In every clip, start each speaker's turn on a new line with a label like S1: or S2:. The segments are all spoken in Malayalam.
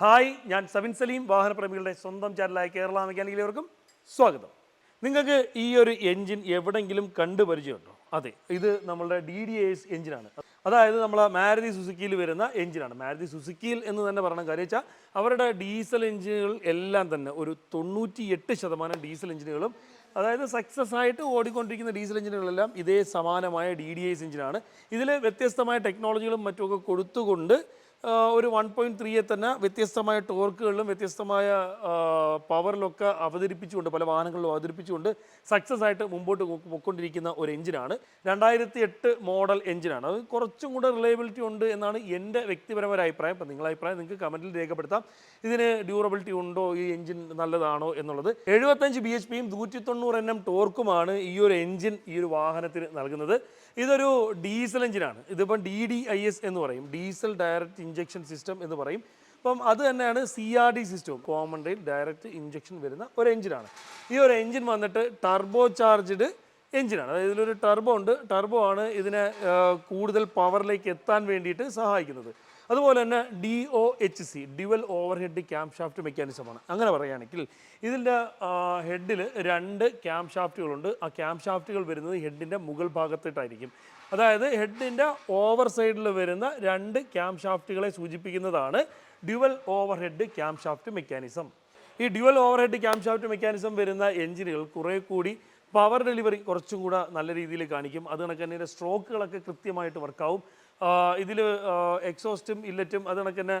S1: ഹായ് ഞാൻ സബിൻ സലീം വാഹനപ്രേമികളുടെ സ്വന്തം ചാനലായ കേരള മെക്കാനിക്കലേവർക്കും സ്വാഗതം. നിങ്ങൾക്ക് ഈ ഒരു എൻജിൻ എവിടെങ്കിലും കണ്ടു പരിചയമുണ്ടോ? അതെ ഇത് നമ്മളുടെ ഡി ഡി എസ് എഞ്ചിനാണ്. അതായത് നമ്മളെ മാരുതി സുസുക്കിയിൽ വരുന്ന എഞ്ചിനാണ്. മാരുതി സുസുക്കിയിൽ എന്ന് തന്നെ പറയണം കാര്യം വെച്ചാൽ അവരുടെ ഡീസൽ എഞ്ചിനുകൾ എല്ലാം തന്നെ ഒരു തൊണ്ണൂറ്റി എട്ട് ശതമാനം ഡീസൽ എഞ്ചിനുകളും അതായത് സക്സസ് ആയിട്ട് ഓടിക്കൊണ്ടിരിക്കുന്ന ഡീസൽ എഞ്ചിനുകളെല്ലാം ഇതേ സമാനമായ ഡി ഡി എസ് എഞ്ചിനാണ്. ഇതിൽ വ്യത്യസ്തമായ ടെക്നോളജികളും മറ്റുമൊക്കെ കൊടുത്തുകൊണ്ട് ഒരു വൺ പോയിന്റ് ത്രീയെ തന്നെ വ്യത്യസ്തമായ ടോർക്കുകളിലും വ്യത്യസ്തമായ പവറിലൊക്കെ അവതരിപ്പിച്ചുകൊണ്ട് പല വാഹനങ്ങളിലും അവതരിപ്പിച്ചുകൊണ്ട് സക്സസ് ആയിട്ട് മുമ്പോട്ട് പോയിക്കൊണ്ടിരിക്കുന്ന ഒരു എഞ്ചിനാണ് രണ്ടായിരത്തി എട്ട് മോഡൽ എഞ്ചിനാണ് അത് കുറച്ചും കൂടെ റിലയബിലിറ്റി ഉണ്ട് എന്നാണ് എന്റെ വ്യക്തിപരമായ അഭിപ്രായം. ഇപ്പം നിങ്ങളുടെ അഭിപ്രായം നിങ്ങൾക്ക് കമന്റിൽ രേഖപ്പെടുത്താം. ഇതിന് ഡ്യൂറബിലിറ്റി ഉണ്ടോ? ഈ എഞ്ചിൻ നല്ലതാണോ എന്നുള്ളത്. എഴുപത്തഞ്ച് ബി എച്ച് പിയും നൂറ്റി തൊണ്ണൂറ് എൻ എം ടോർക്കുമാണ് ഈ ഒരു എഞ്ചിൻ ഈ ഒരു വാഹനത്തിന് നൽകുന്നത്. ഇതൊരു ഡീസൽ എഞ്ചിനാണ് ഇതിപ്പം ഡി ഡി ഐ എസ് എന്ന് പറയും. ഡീസൽ ഡയറക്റ്റ് ഇഞ്ചക്ഷൻ സിസ്റ്റം എന്ന് പറയും. അപ്പം അത് തന്നെയാണ് സി ആർ ഡി സിസ്റ്റവും കോമൺ റെയിൽ ഡയറക്റ്റ് ഇഞ്ചക്ഷൻ വരുന്ന ഒരു എഞ്ചിനാണ് ഈ ഒരു എഞ്ചിൻ വന്നിട്ട് ടർബോ ചാർജ്ഡ് എഞ്ചിനാണ് അതായത് ഇതിലൊരു ടർബോ ഉണ്ട്. ടർബോ ആണ് ഇതിനെ കൂടുതൽ പവറിലേക്ക് എത്താൻ വേണ്ടിയിട്ട് സഹായിക്കുന്നത്. അതുപോലെ തന്നെ D O H C dual overhead camshaft മെക്കാനിസമാണ് അങ്ങനെ പറയുകയാണെങ്കിൽ ഇതിന്റെ ഹെഡിൽ രണ്ട് ക്യാം ഷാഫ്റ്റുകളുണ്ട് ആ ക്യാം ഷാഫ്റ്റുകൾ വരുന്നത് ഹെഡിന്റെ മുകൾ ഭാഗത്തിട്ടായിരിക്കും. അതായത് ഹെഡിന്റെ ഓവർ സൈഡിൽ വരുന്ന രണ്ട് ക്യാം ഷാഫ്റ്റുകളെ സൂചിപ്പിക്കുന്നതാണ് dual overhead camshaft mechanism ഈ dual overhead camshaft mechanism വരുന്ന എഞ്ചിനുകൾ കുറേ കൂടി പവർ ഡെലിവറി കുറച്ചും കൂടെ നല്ല രീതിയിൽ കാണിക്കും. അത് കണക്ക് സ്ട്രോക്കുകളൊക്കെ കൃത്യമായിട്ട് വർക്കാവും ഇതിൽ എക്സോസ്റ്റും ഇല്ലറ്റും അത് കണക്ക് തന്നെ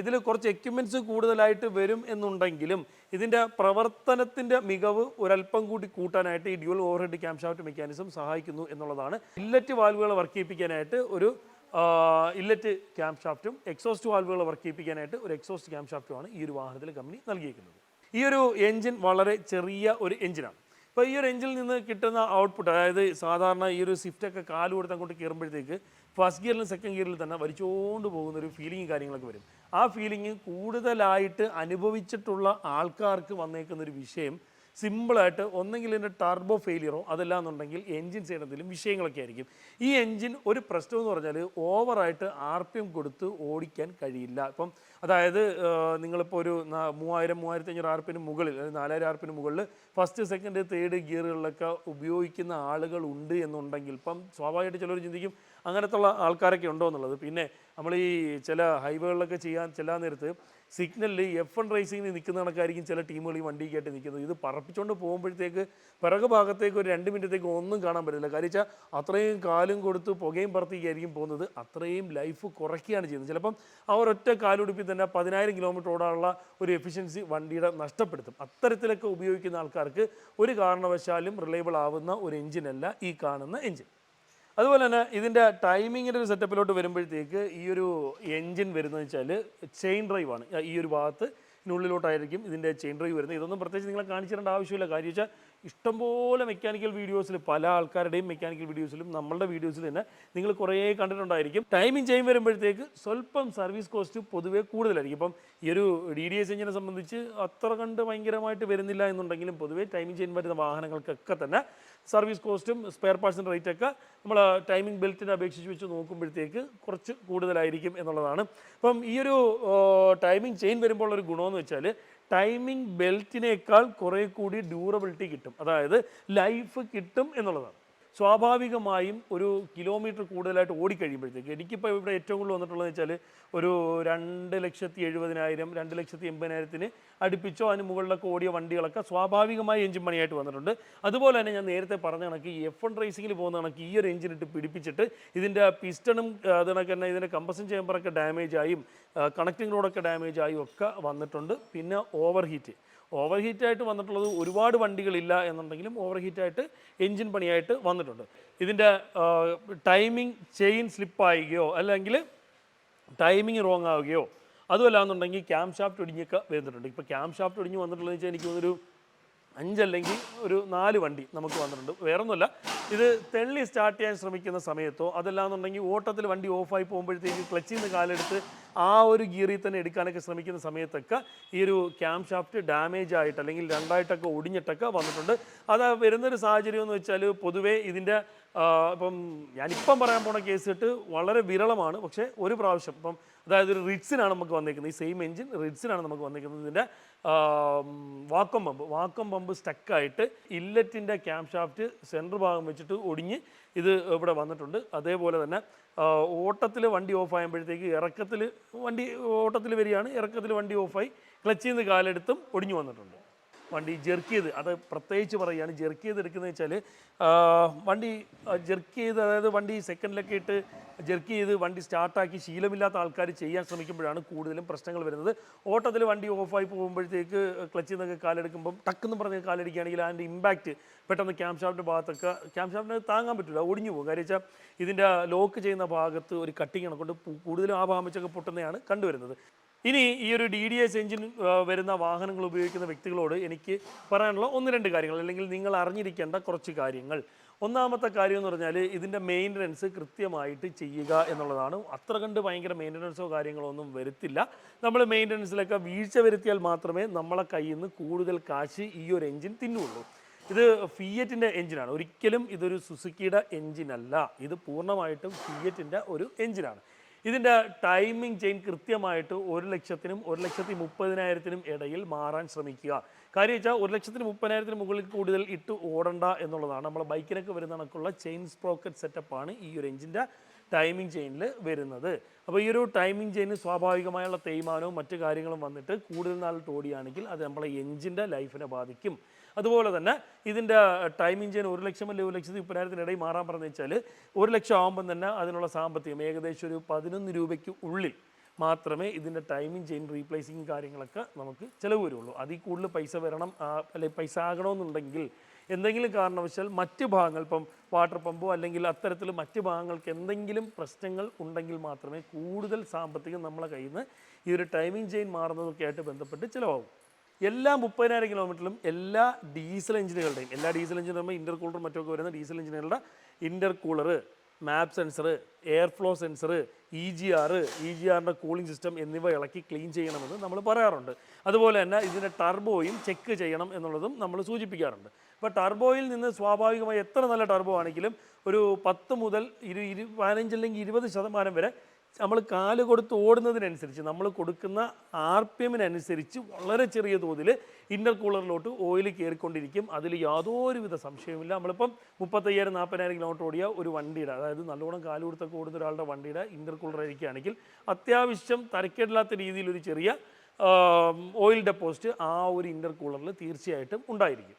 S1: ഇതിൽ കുറച്ച് എക്യുപ്മെന്റ്സ് കൂടുതലായിട്ട് വരും എന്നുണ്ടെങ്കിലും ഇതിന്റെ പ്രവർത്തനത്തിന്റെ മികവ് ഒരല്പം കൂടി കൂട്ടാനായിട്ട് ഈ dual overhead camshaft mechanism സഹായിക്കുന്നു എന്നുള്ളതാണ്. ഇല്ലറ്റ് വാൽവുകൾ വർക്ക് ചെയ്യിപ്പിക്കാനായിട്ട് ഒരു ഇല്ലറ്റ് ക്യാം ഷാഫ്റ്റും എക്സോസ്റ്റ് വാൽവുകൾ വർക്ക് ചെയ്യിപ്പിക്കാനായിട്ട് ഒരു എക്സോസ്റ്റ് ക്യാം ഷാഫ്റ്റുമാണ് ഈ ഒരു വാഹനത്തിൽ കമ്പനി നൽകിയിരിക്കുന്നത്. ഈ ഒരു എഞ്ചിൻ വളരെ ചെറിയ ഒരു എഞ്ചിനാണ് ഇപ്പോൾ ഈ ഒരു എഞ്ചിനിൽ നിന്ന് കിട്ടുന്ന ഔട്ട്പുട്ട് അതായത് സാധാരണ ഈ ഒരു സ്വിഫ്റ്റൊക്കെ കാൽ കൊടുത്ത് അങ്ങോട്ട് കയറുമ്പോഴത്തേക്ക് ഫസ്റ്റ് ഗിയറിലും സെക്കൻഡ് ഗിയറിൽ തന്നെ വലിച്ചുകൊണ്ട് പോകുന്ന ഒരു ഫീലിംഗ് കാര്യങ്ങളൊക്കെ വരും. ആ ഫീലിംഗ് കൂടുതലായിട്ട് അനുഭവിച്ചിട്ടുള്ള ആൾക്കാർക്ക് വന്നേക്കുന്ന ഒരു വിഷയം സിമ്പിളായിട്ട് ഒന്നെങ്കിൽ ഇതിന്റെ ടർബോ ഫെയിലിയറോ അതല്ലാന്നുണ്ടെങ്കിൽ എൻജിൻ സൈഡ് എന്തെങ്കിലും വിഷയങ്ങളൊക്കെ ആയിരിക്കും. ഈ എൻജിൻ ഒരു പ്രശ്നം എന്ന് പറഞ്ഞാൽ ഓവറായിട്ട് ആർ പി എം കൊടുത്ത് ഓടിക്കാൻ കഴിയില്ല. ഇപ്പം അതായത് നിങ്ങളിപ്പോൾ ഒരു മൂവായിരം മൂവായിരത്തി അഞ്ഞൂറ് ആർ പിന് മുകളിൽ അല്ലെങ്കിൽ നാലായിരം ആർ പിന് മുകളിൽ ഫസ്റ്റ് സെക്കൻഡ് തേർഡ് ഗിയറുകളിലൊക്കെ ഉപയോഗിക്കുന്ന ആളുകൾ ഉണ്ട് എന്നുണ്ടെങ്കിൽ ഇപ്പം സ്വാഭാവികമായിട്ട് ചിലർ ചിന്തിക്കും അങ്ങനത്തെ ഉള്ള ആൾക്കാരൊക്കെ ഉണ്ടോ എന്നുള്ളത്. പിന്നെ നമ്മൾ ഈ ചില ഹൈവേകളിലൊക്കെ ചെയ്യാൻ ചെല്ലാൻ നേരത്ത് സിഗ്നലിൽ എഫ് എൺ റേസിംഗിന് നിൽക്കുന്ന കണക്കായിരിക്കും ചില ടീമുകൾ ഈ വണ്ടി വണ്ടിക്കായിട്ട് നിൽക്കുന്നത്. ഇത് പറപ്പിച്ചുകൊണ്ട് പോകുമ്പോഴത്തേക്ക് പിറകു ഭാഗത്തേക്ക് ഒരു രണ്ട് മിനിറ്റത്തേക്ക് ഒന്നും കാണാൻ പറ്റില്ല. കാര്യം അത്രയും കാലും കൊടുത്ത് പുകയും പറത്തിക്കായിരിക്കും പോകുന്നത്. അത്രയും ലൈഫ് കുറയ്ക്കുകയാണ് ചെയ്യുന്നത്. ചിലപ്പം ആ ഒരൊറ്റ കാലുടുപ്പിൽ തന്നെ പതിനായിരം കിലോമീറ്റർ ഓടാനുള്ള ഒരു എഫിഷ്യൻസി വണ്ടിയുടെ നഷ്ടപ്പെടുത്തും. അത്തരത്തിലൊക്കെ ഉപയോഗിക്കുന്ന ആൾക്കാർക്ക് ഒരു കാരണവശാലും റിലയബിൾ ആവുന്ന ഒരു എഞ്ചിനല്ല ഈ കാണുന്ന എഞ്ചിൻ അതുപോലെ തന്നെ ഇതിന്റെ ടൈമിങ്ങിന്റെ ഒരു സെറ്റപ്പിലോട്ട് വരുമ്പോഴത്തേക്ക് ഈ ഒരു എൻജിൻ വരുന്നത് വെച്ചാൽ ചെയിൻ ഡ്രൈവ് ആണ്. ഈ ഒരു ഭാഗത്ത് ഇതിനുള്ളിലോട്ടായിരിക്കും ഇതിന്റെ ചെയിൻ ഡ്രൈവ് വരുന്നത്. ഇതൊന്നും പ്രത്യേകിച്ച് നിങ്ങളെ കാണിച്ചു ആവശ്യമില്ല. കാര്യം വെച്ചാൽ ഇഷ്ടംപോലെ മെക്കാനിക്കൽ വീഡിയോസിൽ പല ആൾക്കാരുടെയും മെക്കാനിക്കൽ വീഡിയോസിലും നമ്മളുടെ വീഡിയോസിൽ തന്നെ നിങ്ങൾ കുറേ കണ്ടിട്ടുണ്ടായിരിക്കും. ടൈമിംഗ് ചെയിൻ വരുമ്പോഴത്തേക്ക് സ്വല്പം സർവീസ് കോസ്റ്റ് പൊതുവേ കൂടുതലായിരിക്കും. ഇപ്പം ഈ ഒരു ഡി ഡി എസ് എഞ്ചിനെ സംബന്ധിച്ച് അത്ര കണ്ട് ഭയങ്കരമായിട്ട് വരുന്നില്ല എന്നുണ്ടെങ്കിലും പൊതുവേ ടൈമിംഗ് ചെയ്യാൻ പറ്റുന്ന വാഹനങ്ങൾക്കൊക്കെ തന്നെ സർവീസ് കോസ്റ്റും സ്പെയർ പാർട്സിന്റെ റേറ്റൊക്കെ നമ്മൾ ടൈമിംഗ് ബെൽറ്റിനെ അപേക്ഷിച്ച് വെച്ച് നോക്കുമ്പോഴത്തേക്ക് കുറച്ച് കൂടുതലായിരിക്കും എന്നുള്ളതാണ്. അപ്പം ഈ ഒരു ടൈമിംഗ് ചെയിൻ വരുമ്പോൾ ഒരു ഗുണമെന്ന് വെച്ചാൽ ടൈമിംഗ് ബെൽറ്റിനേക്കാൾ കുറേ കൂടി ഡ്യൂറബിലിറ്റി കിട്ടും. അതായത് ലൈഫ് കിട്ടും എന്നുള്ളതാണ്. സ്വാഭാവികമായും ഒരു കിലോമീറ്റർ കൂടുതലായിട്ട് ഓടിക്കഴിയുമ്പോഴത്തേക്ക് എനിക്കിപ്പോൾ ഇവിടെ ഏറ്റവും കൂടുതൽ വന്നിട്ടുള്ളതെന്ന് വെച്ചാൽ ഒരു രണ്ട് ലക്ഷത്തി എഴുപതിനായിരം രണ്ട് ലക്ഷത്തി എൺപതിനായിരത്തിന് അടുപ്പിച്ചോ അതിന് മുകളിലൊക്കെ ഓടിയ വണ്ടികളൊക്കെ സ്വാഭാവികമായി എഞ്ചിൻ പണിയായിട്ട് വന്നിട്ടുണ്ട്. അതുപോലെ തന്നെ ഞാൻ നേരത്തെ പറഞ്ഞ കണക്ക് ഈ എഫ് വൺ റേസിംഗിൽ പോകുന്ന കണക്ക് ഈ ഒരു എഞ്ചിൻ ഇട്ട് പിടിപ്പിച്ചിട്ട് ഇതിന്റെ പിസ്റ്റണും അതിനൊക്കെ തന്നെ ഇതിന്റെ കമ്പസൻ ചേമ്പറൊക്കെ ഡാമേജ് ആയും കണക്റ്റിംഗ് റോഡൊക്കെ ഡാമേജ് ആയും ഒക്കെ വന്നിട്ടുണ്ട്. പിന്നെ ഓവർ ഹീറ്റ് ഓവർ ഹീറ്റായിട്ട് വന്നിട്ടുള്ളത് ഒരുപാട് വണ്ടികളില്ല എന്നുണ്ടെങ്കിലും ഓവർ ഹീറ്റായിട്ട് എൻജിൻ പണിയായിട്ട് വന്നിട്ടുണ്ട്. ഇതിന്റെ ടൈമിംഗ് ചെയിൻ സ്ലിപ്പാവുകയോ അല്ലെങ്കിൽ ടൈമിംഗ് റോങ് ആവുകയോ അതുമല്ല എന്നുണ്ടെങ്കിൽ ക്യാം ഷാഫ്റ്റ് ഒടിഞ്ഞൊക്കെ വരുന്നിട്ടുണ്ട് ഇപ്പോൾ ക്യാം ഷാഫ്റ്റ് ഒടിഞ്ഞ് വന്നിട്ടുള്ളതെന്ന് വെച്ചാൽ എനിക്ക് തോന്നുന്നൊരു അഞ്ചല്ലെങ്കിൽ ഒരു നാല് വണ്ടി നമുക്ക് വന്നിട്ടുണ്ട്. വേറൊന്നുമല്ല ഇത് തെള്ളി സ്റ്റാർട്ട് ചെയ്യാൻ ശ്രമിക്കുന്ന സമയത്തോ അതല്ലാന്നുണ്ടെങ്കിൽ ഓട്ടത്തിൽ വണ്ടി ഓഫായി പോകുമ്പോഴത്തേക്ക് ക്ലച്ചിൽ നിന്ന് കാലെടുത്ത് ആ ഒരു ഗിയറിൽ തന്നെ എടുക്കാനൊക്കെ ശ്രമിക്കുന്ന സമയത്തൊക്കെ ഈ ഒരു ക്യാം ഷാഫ്റ്റ് ഡാമേജ് ആയിട്ട് അല്ലെങ്കിൽ രണ്ടായിട്ടൊക്കെ ഒടിഞ്ഞിട്ടൊക്കെ വന്നിട്ടുണ്ട്. അത് വരുന്നൊരു സാഹചര്യം എന്ന് വെച്ചാൽ പൊതുവേ ഇതിന്റെ ഇപ്പം ഞാനിപ്പം പറയാൻ പോണ കേസ് ഇട്ട് വളരെ വിരളമാണ്. പക്ഷേ ഒരു പ്രാവശ്യം ഇപ്പം അതായത് ഒരു റിഡ്സിനാണ് നമുക്ക് വന്നേക്കുന്നത്. ഈ സെയിം എഞ്ചിൻ റിഡ്സിനാണ് നമുക്ക് വന്നേക്കുന്നത്. ഇതിന്റെ വാക്കം പമ്പ്. വാക്കം പമ്പ് സ്റ്റക്കായിട്ട് ഇല്ലറ്റിന്റെ ക്യാം ഷാഫ്റ്റ് സെന്റർ ഭാഗം വെച്ചിട്ട് ഒടിഞ്ഞ് ഇത് ഇവിടെ വന്നിട്ടുണ്ട്. അതേപോലെ തന്നെ ഓട്ടത്തിൽ വണ്ടി ഓഫ് ആകുമ്പോഴത്തേക്ക് ഇറക്കത്തിൽ വണ്ടി ഓട്ടത്തിൽ വരികയാണ്. ഇറക്കത്തിൽ വണ്ടി ഓഫായി ക്ലച്ചിൽ നിന്ന് കാലെടുത്തും ഒടിഞ്ഞു വന്നിട്ടുണ്ട്. വണ്ടി ജെർക്ക് ചെയ്ത് അത് പ്രത്യേകിച്ച് പറയുകയാണ്. ജെർക്ക് ചെയ്ത് എടുക്കുന്നത് വെച്ചാൽ വണ്ടി ജെർക്ക് ചെയ്ത് അതായത് വണ്ടി സെക്കൻഡിലൊക്കെ ഇട്ട് ജെർക്ക് ചെയ്ത് വണ്ടി സ്റ്റാർട്ടാക്കി ശീലമില്ലാത്ത ആൾക്കാർ ചെയ്യാൻ ശ്രമിക്കുമ്പോഴാണ് കൂടുതലും പ്രശ്നങ്ങൾ വരുന്നത്. ഓട്ടത്തിൽ വണ്ടി ഓഫായി പോകുമ്പോഴത്തേക്ക് ക്ലച്ചിൽ നിന്നൊക്കെ കാലെടുക്കുമ്പം ടക്കെന്ന് പറഞ്ഞ് കാലടിക്കുകയാണെങ്കിൽ അതിന്റെ ഇമ്പാക്റ്റ് പെട്ടെന്ന് ക്യാം ഷാഫ്റ്റ് ഭാഗത്തൊക്കെ ക്യാം ഷാഫ്റ്റിന് താങ്ങാൻ പറ്റില്ല ഒടിഞ്ഞു പോകും. കാര്യം വെച്ചാൽ ഇതിന്റെ ലോക്ക് ചെയ്യുന്ന ഭാഗത്ത് ഒരു കട്ടിങ് കണക്കൊണ്ട് കൂടുതലും ആ ഭാഗം വെച്ചൊക്കെ പൊട്ടുന്നതാണ് കണ്ടുവരുന്നത്. ഇനി ഈ ഒരു ഡി ഡി എസ് എഞ്ചിൻ വരുന്ന വാഹനങ്ങൾ ഉപയോഗിക്കുന്ന വ്യക്തികളോട് എനിക്ക് പറയാനുള്ള ഒന്ന് രണ്ട് കാര്യങ്ങൾ അല്ലെങ്കിൽ നിങ്ങൾ അറിഞ്ഞിരിക്കേണ്ട കുറച്ച് കാര്യങ്ങൾ. ഒന്നാമത്തെ കാര്യം എന്ന് പറഞ്ഞാൽ ഇതിന്റെ മെയിന്റനൻസ് കൃത്യമായിട്ട് ചെയ്യുക എന്നുള്ളതാണ്. അത്ര കണ്ട് ഭയങ്കര മെയിന്റനൻസോ കാര്യങ്ങളോ ഒന്നും വരുത്തില്ല. നമ്മൾ മെയിന്റനൻസിലൊക്കെ വീഴ്ച വരുത്തിയാൽ മാത്രമേ നമ്മളെ കയ്യിൽ നിന്ന് കൂടുതൽ കാശ് ഈ ഒരു എഞ്ചിൻ തിന്നുള്ളൂ. ഇത് ഫിയറ്റിന്റെ എഞ്ചിനാണ് ഒരിക്കലും ഇതൊരു സുസുക്കിയുടെ എഞ്ചിനല്ല ഇത് പൂർണമായിട്ടും ഫിയറ്റിന്റെ ഒരു എഞ്ചിനാണ് ഇതിന്റെ ടൈമിംഗ് ചെയിൻ കൃത്യമായിട്ട് ഒരു ലക്ഷത്തിനും ഒരു ലക്ഷത്തി മുപ്പതിനായിരത്തിനും ഇടയിൽ മാറാൻ ശ്രമിക്കുക. കാര്യം വെച്ചാൽ ഒരു ലക്ഷത്തിന് മുപ്പതിനായിരത്തിന് മുകളിൽ കൂടുതൽ ഇട്ട് ഓടണ്ട എന്നുള്ളതാണ്. നമ്മളെ ബൈക്കിനൊക്കെ വരുന്ന കണക്കുള്ള ചെയിൻ സ്പ്രോക്കറ്റ് സെറ്റപ്പാണ് ഈ ഒരു എഞ്ചിന്റെ ടൈമിംഗ് ചെയിനിൽ വരുന്നത്. അപ്പോൾ ഈ ഒരു ടൈമിംഗ് ചെയിന് സ്വാഭാവികമായുള്ള തേയ്മാനവും മറ്റു കാര്യങ്ങളും വന്നിട്ട് കൂടുതൽ നാൾ ഓടിയാണെങ്കിൽ അത് നമ്മളെ എഞ്ചിന്റെ ലൈഫിനെ ബാധിക്കും. അതുപോലെ തന്നെ ഇതിന്റെ ടൈമിംഗ് ചെയ്യാൻ ഒരു ലക്ഷം അല്ലെങ്കിൽ ഒരു ലക്ഷത്തി മുപ്പതിനായിരത്തിനിടയിൽ മാറാൻ പറഞ്ഞു വെച്ചാൽ ഒരു ലക്ഷം ആകുമ്പം തന്നെ അതിനുള്ള സാമ്പത്തികം ഏകദേശം ഒരു പതിനൊന്ന് രൂപയ്ക്ക് ഉള്ളിൽ മാത്രമേ ഇതിന്റെ ടൈമിംഗ് ചെയിൻ റീപ്ലേസിങ് കാര്യങ്ങളൊക്കെ നമുക്ക് ചിലവ് വരുള്ളൂ. അതിൽ കൂടുതൽ പൈസ വരണം അല്ലെ അല്ലെങ്കിൽ പൈസ ആകണമെന്നുണ്ടെങ്കിൽ എന്തെങ്കിലും കാരണവശാൽ മറ്റ് ഭാഗങ്ങൾ ഇപ്പം വാട്ടർ പമ്പോ അല്ലെങ്കിൽ അത്തരത്തിൽ മറ്റ് ഭാഗങ്ങൾക്ക് എന്തെങ്കിലും പ്രശ്നങ്ങൾ ഉണ്ടെങ്കിൽ മാത്രമേ കൂടുതൽ സാമ്പത്തികം നമ്മളെ കയ്യിൽ നിന്ന് ഈ ഒരു ടൈമിംഗ് ചെയിൻ മാറുന്നതൊക്കെ ആയിട്ട് ബന്ധപ്പെട്ട് ചിലവാകും. എല്ലാ മുപ്പതിനായിരം കിലോമീറ്ററിലും എല്ലാ ഡീസൽ എഞ്ചിനുകളുടെയും എല്ലാ ഡീസൽ എഞ്ചിൻ പറയുമ്പോൾ ഇന്റർ കൂളറും മറ്റൊക്കെ വരുന്ന diesel എഞ്ചിനുകളുടെ intercooler map sensor air flow sensor E G R E G ആറിന്റെ കൂളിംഗ് സിസ്റ്റം എന്നിവ ഇളക്കി ക്ലീൻ ചെയ്യണമെന്ന് നമ്മൾ പറയാറുണ്ട്. അതുപോലെ തന്നെ ഇതിന്റെ ടർബോയും ചെക്ക് ചെയ്യണം എന്നുള്ളതും നമ്മൾ സൂചിപ്പിക്കാറുണ്ട്. അപ്പോൾ ടർബോയിൽ നിന്ന് സ്വാഭാവികമായി എത്ര നല്ല ടർബോ ആണെങ്കിലും ഒരു പത്ത് മുതൽ ഇരു ഇരു പതിനഞ്ച് അല്ലെങ്കിൽ ഇരുപത് ശതമാനം വരെ നമ്മൾ കാൽ കൊടുത്ത് ഓടുന്നതിനനുസരിച്ച് നമ്മൾ കൊടുക്കുന്ന ആർ പി എമ്മിനനുസരിച്ച് വളരെ ചെറിയ തോതിൽ ഇന്നർ കൂളറിലോട്ട് ഓയിൽ കയറിക്കൊണ്ടിരിക്കും. അതിൽ യാതൊരുവിധ സംശയവുമില്ല. നമ്മളിപ്പം മുപ്പത്തയ്യായിരം നാൽപ്പതിനായിരം കിലോമീറ്റർ ഓടിയ ഒരു വണ്ടിയുടെ അതായത് നല്ലോണം കാൽ കൊടുത്തൊക്കെ ഓടുന്ന ഒരാളുടെ വണ്ടിയുടെ ഇന്നർ കൂളർ ഇരിക്കുകയാണെങ്കിൽ അത്യാവശ്യം തരക്കേടില്ലാത്ത രീതിയിൽ ഒരു ചെറിയ ഓയിൽ ഡെപ്പോസിറ്റ് ആ ഒരു ഇന്നർ കൂളറിൽ തീർച്ചയായിട്ടും ഉണ്ടായിരിക്കും.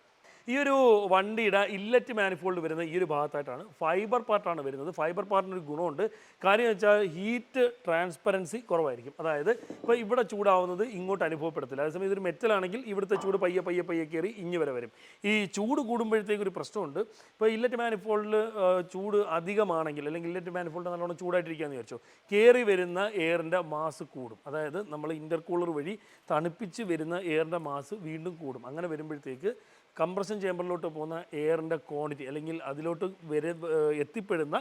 S1: ഈ ഒരു വണ്ടിയുടെ ഇല്ലറ്റ് മാനിഫോൾഡ് വരുന്ന ഈ ഒരു ഭാഗത്തായിട്ടാണ് ഫൈബർ പാർട്ടാണ് വരുന്നത്. ഫൈബർ പാർട്ടിന് ഒരു ഗുണമുണ്ട്. കാര്യം വെച്ചാൽ ഹീറ്റ് ട്രാൻസ്പെറൻസി കുറവായിരിക്കും. അതായത് ഇപ്പോൾ ഇവിടെ ചൂടാവുന്നത് ഇങ്ങോട്ട് അനുഭവപ്പെടത്തില്ല. അതേസമയം ഇതൊരു മെറ്റലാണെങ്കിൽ ഇവിടുത്തെ ചൂട് പയ്യെ പയ്യെ പയ്യെ കയറി ഇങ്ങ് വരെ വരും. ഈ ചൂട് കൂടുമ്പോഴത്തേക്ക് ഒരു പ്രശ്നമുണ്ട്. ഇപ്പോൾ ഇല്ലറ്റ് മാനിഫോൾഡിൽ ചൂട് അധികമാണെങ്കിൽ അല്ലെങ്കിൽ ഇല്ലറ്റ് മാനിഫോൾഡ് നല്ലോണം ചൂടായിട്ടിരിക്കുകയെന്ന് വിചാരിച്ചു കയറി വരുന്ന എയറിന്റെ മാസ് കൂടും. അതായത് നമ്മൾ ഇന്റർകൂളർ വഴി തണുപ്പിച്ച് വരുന്ന എയറിന്റെ മാസ് വീണ്ടും കൂടും. അങ്ങനെ വരുമ്പോഴത്തേക്ക് കംപ്രഷൻ ചേമ്പറിലോട്ട് പോകുന്ന എയറിന്റെ ക്വാണ്ടിറ്റി അല്ലെങ്കിൽ അതിലോട്ട് വരെ എത്തിപ്പെടുന്ന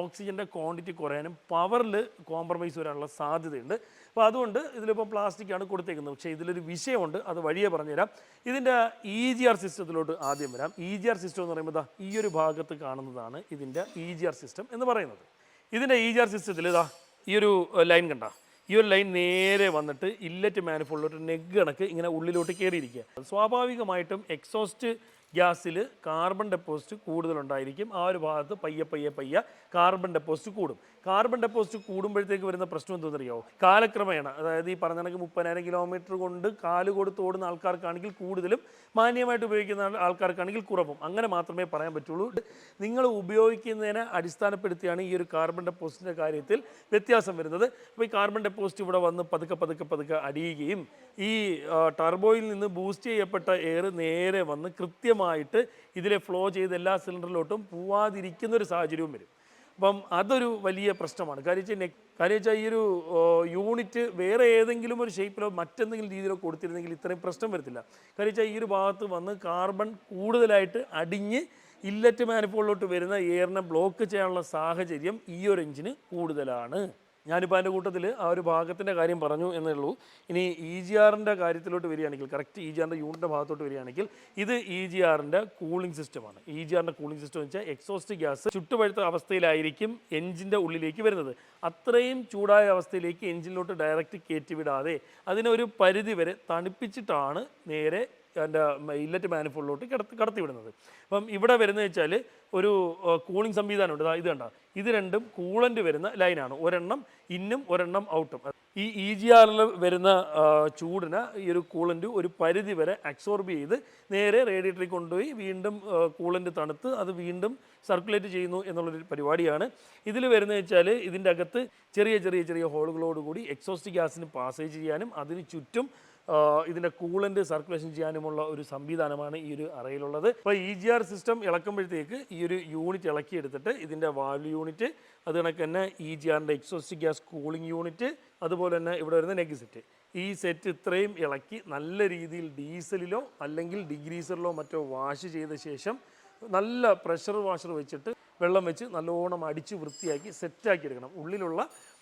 S1: ഓക്സിജന്റെ ക്വാണ്ടിറ്റി കുറയാനും പവറിൽ കോംപ്രമൈസ് വരാനുള്ള സാധ്യതയുണ്ട്. അപ്പോൾ അതുകൊണ്ട് ഇതിലിപ്പോൾ പ്ലാസ്റ്റിക്കാണ് കൊടുത്തേക്കുന്നത്. പക്ഷേ ഇതിലൊരു വിഷയമുണ്ട് അത് വഴിയെ പറഞ്ഞുതരാം. ഇതിന്റെ ഇ ജി ആർ സിസ്റ്റത്തിലോട്ട് ആദ്യം വരാം. ഇ ജി ആർ സിസ്റ്റം എന്ന് പറയുമ്പോൾ ഈ ഒരു ഭാഗത്ത് കാണുന്നതാണ് ഇതിന്റെ ഇ ജി ആർ സിസ്റ്റം എന്ന് പറയുന്നത്. ഇതിന്റെ ഇ ജി ആർ സിസ്റ്റത്തിൽ ഇതാ ഈ ഒരു ലൈൻ കണ്ട? ഈ ഒരു ലൈൻ നേരെ വന്നിട്ട് ഇല്ലറ്റ് മാനിഫോളിലോട്ട് നെഗ് കണക്ക് ഇങ്ങനെ ഉള്ളിലോട്ട് കയറിയിരിക്കുക സ്വാഭാവികമായിട്ടും എക്സോസ്റ്റ് ഗ്യാസിൽ കാർബൺ ഡെപ്പോസിറ്റ് കൂടുതലുണ്ടായിരിക്കും. ആ ഒരു ഭാഗത്ത് പയ്യെ പയ്യെ പയ്യെ കാർബൺ ഡെപ്പോസിറ്റ് കൂടും. കാർബൺ ഡെപ്പോസിറ്റ് കൂടുമ്പോഴത്തേക്ക് വരുന്ന പ്രശ്നം എന്താണെന്നറിയാമോ കാലക്രമേണ അതായത് ഈ പറഞ്ഞ കണക്ക് മുപ്പതിനായിരം കിലോമീറ്റർ കൊണ്ട് കാൽ കൊടുത്ത് ഓടുന്ന ആൾക്കാർക്കാണെങ്കിൽ കൂടുതലും മാന്യമായിട്ട് ഉപയോഗിക്കുന്ന ആൾ- ആൾക്കാർക്കാണെങ്കിൽ കുറവും. അങ്ങനെ മാത്രമേ പറയാൻ പറ്റുള്ളൂ. നിങ്ങൾ ഉപയോഗിക്കുന്നതിനെ അടിസ്ഥാനപ്പെടുത്തിയാണ് ഈ ഒരു കാർബൺ ഡെപ്പോസിറ്റിന്റെ കാര്യത്തിൽ വ്യത്യാസം വരുന്നത്. അപ്പോൾ ഈ കാർബൺ ഡെപ്പോസിറ്റ് ഇവിടെ വന്ന് പതുക്കെ പതുക്കെ പതുക്കെ അടിയുകയും ഈ ടർബോയിൽ നിന്ന് ബൂസ്റ്റ് ചെയ്യപ്പെട്ട എയർ നേരെ വന്ന് കൃത്യമായിട്ട് ഇതിലെ ഫ്ലോ ചെയ്ത് എല്ലാ സിലിണ്ടറിലോട്ടും പോവാതിരിക്കുന്ന ഒരു സാഹചര്യവും വരും. അപ്പം അതൊരു വലിയ പ്രശ്നമാണ്. കാര്യം വെച്ചാൽ നെക് കാര്യം വെച്ചാൽ ഈ ഒരു യൂണിറ്റ് വേറെ ഏതെങ്കിലും ഒരു ഷേപ്പിലോ മറ്റെന്തെങ്കിലും രീതിയിലോ കൊടുത്തിരുന്നെങ്കിൽ ഇത്രയും പ്രശ്നം വരത്തില്ല. കാര്യം വെച്ചാൽ ഈ ഒരു ഭാഗത്ത് വന്ന് കാർബൺ കൂടുതലായിട്ട് അടിഞ്ഞ് ഇല്ലറ്റ് മാനിപ്പോളിലോട്ട് വരുന്ന എയറിനെ ബ്ലോക്ക് ചെയ്യാനുള്ള സാഹചര്യം ഈ ഒരു എഞ്ചിന് കൂടുതലാണ്. ഞാനിപ്പോൾ അതിന്റെ കൂട്ടത്തിൽ ആ ഒരു ഭാഗത്തിന്റെ കാര്യം പറഞ്ഞു എന്നേ ഉള്ളൂ. ഇനി ഇ ജി ആറിന്റെ കാര്യത്തിലോട്ട് വരികയാണെങ്കിൽ കറക്റ്റ് ഇ ജി ആറിന്റെ യൂണിറ്റിന്റെ ഭാഗത്തോട്ട് വരികയാണെങ്കിൽ ഇത് ഇ ജി ആറിന്റെ കൂളിംഗ് സിസ്റ്റമാണ് ഇ ജി ആറിന്റെ കൂളിംഗ് സിസ്റ്റം എന്ന് വെച്ചാൽ എക്സോസ്റ്റ് ഗ്യാസ് ചുട്ടുപഴുത്ത അവസ്ഥയിലായിരിക്കും എഞ്ചിന്റെ ഉള്ളിലേക്ക് വരുന്നത്. അത്രയും ചൂടായ അവസ്ഥയിലേക്ക് എഞ്ചിനിലോട്ട് ഡയറക്റ്റ് കയറ്റിവിടാതെ അതിനെ ഒരു പരിധി വരെ തണുപ്പിച്ചിട്ടാണ് നേരെ എന്റെ ഇല്ലറ്റ് മാനിഫോളിലോട്ട് കിടത്തി കടത്തി വിടുന്നത്. അപ്പം ഇവിടെ വരുന്നത് വെച്ചാൽ ഒരു കൂളിംഗ് സംവിധാനമുണ്ട്. ഇത് കണ്ട? ഇത് രണ്ടും കൂളന്റ് വരുന്ന ലൈനാണ് ഒരെണ്ണം ഇന്നും ഒരെണ്ണം ഔട്ടും. ഈ ഇ ജി ആറിൽ വരുന്ന ചൂടിനെ ഈ ഒരു കൂളന്റ് ഒരു പരിധി വരെ അബ്സോർബ് ചെയ്ത് നേരെ റേഡിയേറ്ററിൽ കൊണ്ടുപോയി വീണ്ടും കൂളന്റ് തണുത്ത് അത് വീണ്ടും സർക്കുലേറ്റ് ചെയ്യുന്നു എന്നുള്ളൊരു പരിപാടിയാണ്. ഇതിൽ വരുന്നത് വെച്ചാൽ ഇതിന്റെ അകത്ത് ചെറിയ ചെറിയ ചെറിയ ഹോളുകളോടുകൂടി എക്സോസ്റ്റ് ഗ്യാസിന് പാസേജ് ചെയ്യാനും അതിന് ചുറ്റും ഇതിന്റെ കൂളന്റ് സർക്കുലേഷൻ ചെയ്യാനുമുള്ള ഒരു സംവിധാനമാണ് ഈ ഒരു അറയിലുള്ളത്. അപ്പോൾ ഇ ജി ആർ സിസ്റ്റം ഇളക്കുമ്പോഴത്തേക്ക് ഈ ഒരു യൂണിറ്റ് ഇളക്കിയെടുത്തിട്ട് ഇതിന്റെ വാൽവ് യൂണിറ്റ് അത് കണക്ക് തന്നെ ഇ ജി ആറിന്റെ എക്സോസ്റ്റ് ഗ്യാസ് കൂളിംഗ് യൂണിറ്റ് അതുപോലെ തന്നെ ഇവിടെ വരുന്ന നെഗ് സെറ്റ് ഈ സെറ്റ് ഇത്രയും ഇളക്കി നല്ല രീതിയിൽ ഡീസലിലോ അല്ലെങ്കിൽ ഡിഗ്രീസറിലോ മറ്റോ വാഷ് ചെയ്ത ശേഷം നല്ല പ്രഷർ വാഷർ വെച്ചിട്ട് വെള്ളം വെച്ച് നല്ലോണം അടിച്ച് വൃത്തിയാക്കി സെറ്റാക്കി എടുക്കണം. ഉള്ളിലുള്ള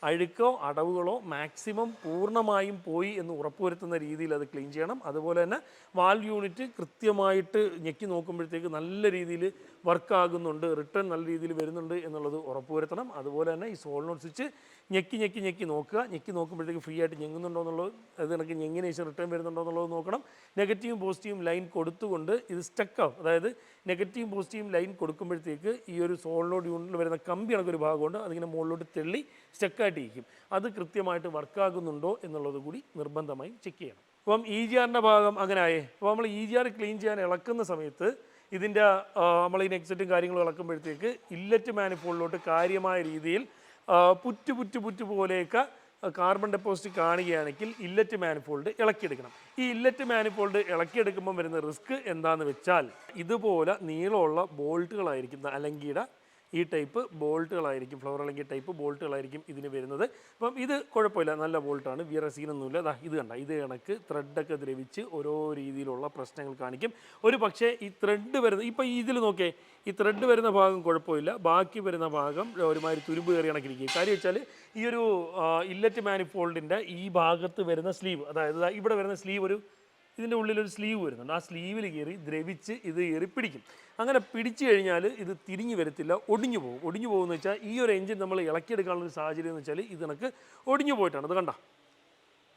S1: അഴുക്കോ അടവുകളോ മാക്സിമം പൂർണമായും പോയി എന്ന് ഉറപ്പുവരുത്തുന്ന രീതിയിൽ അത് ക്ലീൻ ചെയ്യണം. അതുപോലെ തന്നെ വാൽ യൂണിറ്റ് കൃത്യമായിട്ട് ഞെക്കി നോക്കുമ്പോഴത്തേക്ക് നല്ല രീതിയിൽ വർക്ക് ആകുന്നുണ്ട് റിട്ടേൺ നല്ല രീതിയിൽ വരുന്നുണ്ട് എന്നുള്ളത് ഉറപ്പുവരുത്തണം. അതുപോലെ തന്നെ ഈ സോളിനോട് സ്വിച്ച് ഞെക്കി ഞെക്കി ഞെക്കി നോക്കുക. ഞെക്കി നോക്കുമ്പോഴത്തേക്ക് ഫ്രീ ആയിട്ട് ഞെങ്ങുന്നുണ്ടോ എന്നുള്ളത് അത് കണക്ക് ഞെങ്ങിന് റിട്ടേൺ വരുന്നുണ്ടോ എന്നുള്ളത് നോക്കണം. നെഗറ്റീവും പോസിറ്റീവും ലൈൻ കൊടുത്തുകൊണ്ട് ഇത് സ്റ്റക്കാവും അതായത് നെഗറ്റീവും പോസിറ്റീവ് ലൈൻ കൊടുക്കുമ്പോഴത്തേക്ക് ഈ ഒരു സോളിനോട് യൂണിറ്റിൽ വരുന്ന കമ്പി കണക്കൊരു ഭാഗമുണ്ട് അതിങ്ങനെ മുകളിലോട്ട് തെള്ളി സ്റ്റക്കായിട്ടിരിക്കും. അത് കൃത്യമായിട്ട് വർക്കാകുന്നുണ്ടോ എന്നുള്ളത് കൂടി നിർബന്ധമായും ചെക്ക് ചെയ്യണം. അപ്പം ഇ ജി ആറിന്റെ ഭാഗം അങ്ങനെ ആയേ അപ്പോൾ നമ്മൾ ഇ ജി ആർ ക്ലീൻ ചെയ്യാൻ ഇളക്കുന്ന സമയത്ത് ഇതിന്റെ നമ്മൾ ഈ നെക്സറ്റും കാര്യങ്ങളും ഇളക്കുമ്പോഴത്തേക്ക് ഇല്ലറ്റ് മാനിഫോളിലോട്ട് കാര്യമായ രീതിയിൽ പുറ്റു പുറ്റു പുറ്റ് പോലെയൊക്കെ കാർബൺ ഡെപ്പോസിറ്റ് കാണുകയാണെങ്കിൽ ഇല്ലറ്റ് മാനിഫോൾഡ് ഇളക്കിയെടുക്കണം. ഈ ഇല്ലറ്റ് മാനിഫോൾഡ് ഇളക്കിയെടുക്കുമ്പോൾ വരുന്ന റിസ്ക് എന്താണെന്ന് വെച്ചാൽ ഇതുപോലെ നീളമുള്ള ബോൾട്ടുകളായിരിക്കും അലങ്കിയുടെ ഈ ടൈപ്പ് ബോൾട്ടുകളായിരിക്കും ഫ്ലവർ അല്ലെങ്കിൽ ടൈപ്പ് ബോൾട്ടുകളായിരിക്കും ഇതിന് വരുന്നത്. അപ്പം ഇത് കുഴപ്പമില്ല നല്ല ബോൾട്ടാണ് വിയർ സീനൊന്നുമില്ല. അതാ ഇത് കണ്ട ഇത് കണക്ക് ത്രെഡൊക്കെ ദ്രവിച്ച് ഓരോ രീതിയിലുള്ള പ്രശ്നങ്ങൾ കാണിക്കും. ഒരു പക്ഷേ ഈ ത്രെഡ് വരുന്ന ഇപ്പം ഇതിൽ നോക്കിയേ ഈ ത്രെഡ് വരുന്ന ഭാഗം കുഴപ്പമില്ല. ബാക്കി വരുന്ന ഭാഗം ഒരുമാതിരി തുരുമ്പ് കയറി കണക്കിരിക്കും. കാര്യം വെച്ചാൽ ഈ ഒരു ഇല്ലറ്റ് മാനിഫോൾഡിന്റെ ഈ ഭാഗത്ത് വരുന്ന സ്ലീവ് അതായത് ഇവിടെ വരുന്ന സ്ലീവ് ഒരു ഇതിന്റെ ഉള്ളിലൊരു സ്ലീവ് വരുന്നുണ്ട്. ആ സ്ലീവിൽ കയറി ദ്രവിച്ച് ഇത് കയറി പിടിക്കും. അങ്ങനെ പിടിച്ചു കഴിഞ്ഞാൽ ഇത് തിരിഞ്ഞു വരത്തില്ല ഒടിഞ്ഞു പോകും. ഒടിഞ്ഞു പോകുമെന്ന് വെച്ചാൽ ഈ ഒരു എഞ്ചിൻ നമ്മൾ ഇളക്കിയെടുക്കാനുള്ള ഒരു സാഹചര്യം എന്ന് വെച്ചാൽ ഇത് കണക്ക് ഒടിഞ്ഞു പോയിട്ടാണ്. അത് കണ്ട?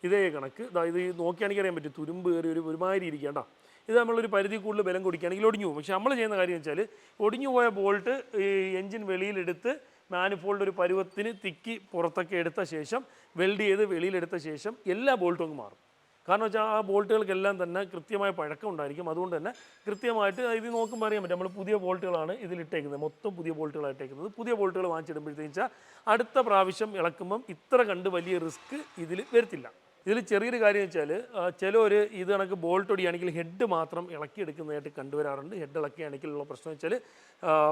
S1: ഇതേ കണക്ക്. ഇതാ ഇത് നോക്കിയാണെങ്കിൽ അറിയാൻ പറ്റും. തുരുമ്പ് കയറി ഒരു ഒരുമാതിരി ഇരിക്കേണ്ട ഇത് നമ്മളൊരു പരിധി കൂടുതൽ ബലം കൊടുക്കുകയാണെങ്കിൽ ഒടിഞ്ഞു പോകും. പക്ഷെ നമ്മൾ ചെയ്യുന്ന കാര്യം വെച്ചാൽ ഒടിഞ്ഞു പോയ ബോൾട്ട് ഈ എഞ്ചിൻ വെളിയിലെടുത്ത് മാനിഫോൾഡ് ഒരു പരുവത്തിന് തിക്കി പുറത്തൊക്കെ എടുത്ത ശേഷം വെൽഡ് ചെയ്ത് വെളിയിലെടുത്ത ശേഷം എല്ലാ ബോൾട്ടും അങ്ങ് മാറും. കാരണം വെച്ചാൽ ആ ബോൾട്ടുകൾക്കെല്ലാം തന്നെ കൃത്യമായ പഴക്കം ഉണ്ടായിരിക്കും അതുകൊണ്ട് തന്നെ കൃത്യമായിട്ട് ഇത് നോക്കുമ്പോൾ അറിയാൻ പറ്റും. നമ്മൾ പുതിയ ബോൾട്ടുകളാണ് ഇതിലിട്ടേക്കുന്നത്. മൊത്തം പുതിയ ബോൾട്ടുകളാണ് ഇട്ടേക്കുന്നത്. പുതിയ ബോൾട്ടുകൾ വാങ്ങിച്ചിടുമ്പോഴത്തേക്ക് വെച്ചാൽ അടുത്ത പ്രാവശ്യം ഇളക്കുമ്പം ഇത്ര കണ്ട് വലിയ റിസ്ക് ഇതിൽ വരത്തില്ല. ഇതിൽ ചെറിയൊരു കാര്യം വെച്ചാൽ ചിലർ ഇത് കണക്ക് ബോൾട്ട് ഒടിയാണെങ്കിൽ ഹെഡ് മാത്രം ഇളക്കിയെടുക്കുന്നതായിട്ട് കണ്ടുവരാറുണ്ട്. ഹെഡ് ഇളക്കിയാണെങ്കിൽ ഉള്ള പ്രശ്നം വെച്ചാൽ